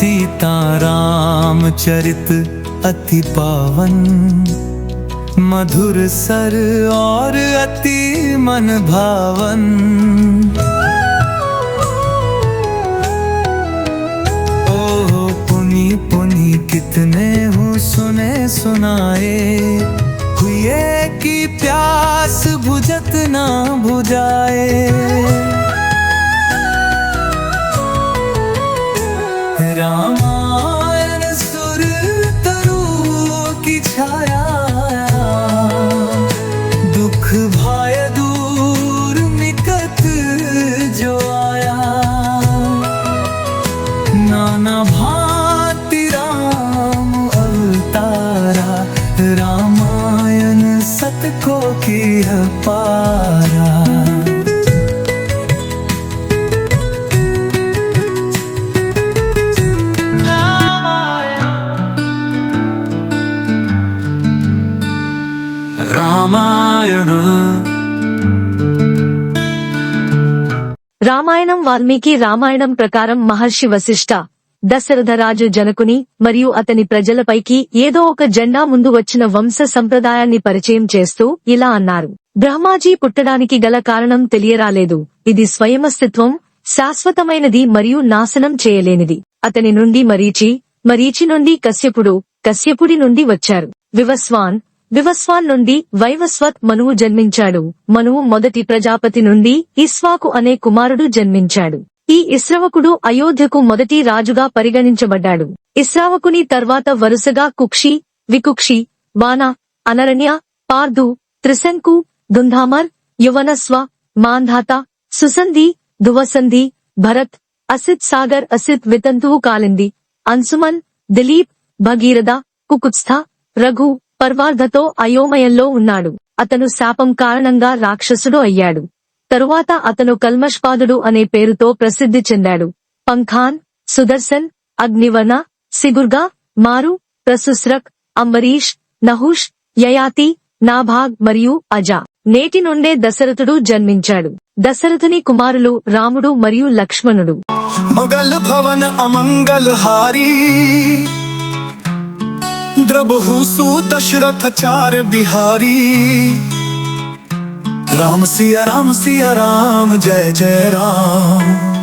सीता राम चरित अति पावन, मधुर सर और अति मन भावन। ओ पुनि पुनि, कितने हूँ सुने सुनाए, हुए कि प्यास भुजत ना भुजाए రామాయణ రామాయణం వాల్మీకి రామాయణం ప్రకారం మహర్షి వశిష్ఠ దశరథరాజు జనకుని మరియు అతని ప్రజలపైకి ఏదో ఒక జెండా ముందు వచ్చిన వంశ సంప్రదాయాన్ని పరిచయం చేస్తూ ఇలా అన్నారు. బ్రహ్మాజీ పుట్టడానికి గల కారణం తెలియరాలేదు. ఇది స్వయమస్తిత్వం శాశ్వతమైనది మరియు నాశనం చేయలేనిది. అతని నుండి మరీచి మరీచి నుండి కశ్యపుడు కశ్యపుడి నుండి వచ్చారు. వివస్వాన్ వివస్వాన్ నుండి వైవస్వత్ మనువు జన్మించాడు. మనువు మొదటి ప్రజాపతి నుండి ఇస్వాకు అనే కుమారుడు జన్మించాడు. ఈ ఇస్రవకుడు అయోధ్యకు మొదటి రాజుగా పరిగణించబడ్డాడు. ఇస్రావకుని తర్వాత వరుసగా కుక్షి వికుక్షి వాన అనరణ్య పార్దు త్రిశంకు దుంధామర్ యువనస్వ మాంధాత సుసంధి దువసంధి భరత్ అసిత్ సాగర్ అసిత్ వితంతువు కాలింది. అన్సుమన్ దిలీప్ భగీరథ కుకుత్స్థ రఘు పర్వార్ధతో అయోమయంలో ఉన్నాడు. అతను శాపం కారణంగా రాక్షసుడు అయ్యాడు. తరువాత అతను కల్మష్పాదుడు అనే పేరుతో ప్రసిద్ధి చెందాడు. పంఖాన్ సుదర్శన్ అగ్నివర్ణ సిగుర్గా మారు ప్రసుస్రక్ అంబరీష్ నహుష్ యయాతి నాభాగ్ మరియు అజా. నేటి నుండే దశరథుడు జన్మించాడు. దశరథుని కుమారులు రాముడు మరియు లక్ష్మణుడు. మొగలు భవన అమంగలు హారి. ద్రబహు దశరథ చార బిహారీ. రామ సియ రామ సియ రామ జయ జయ రామ.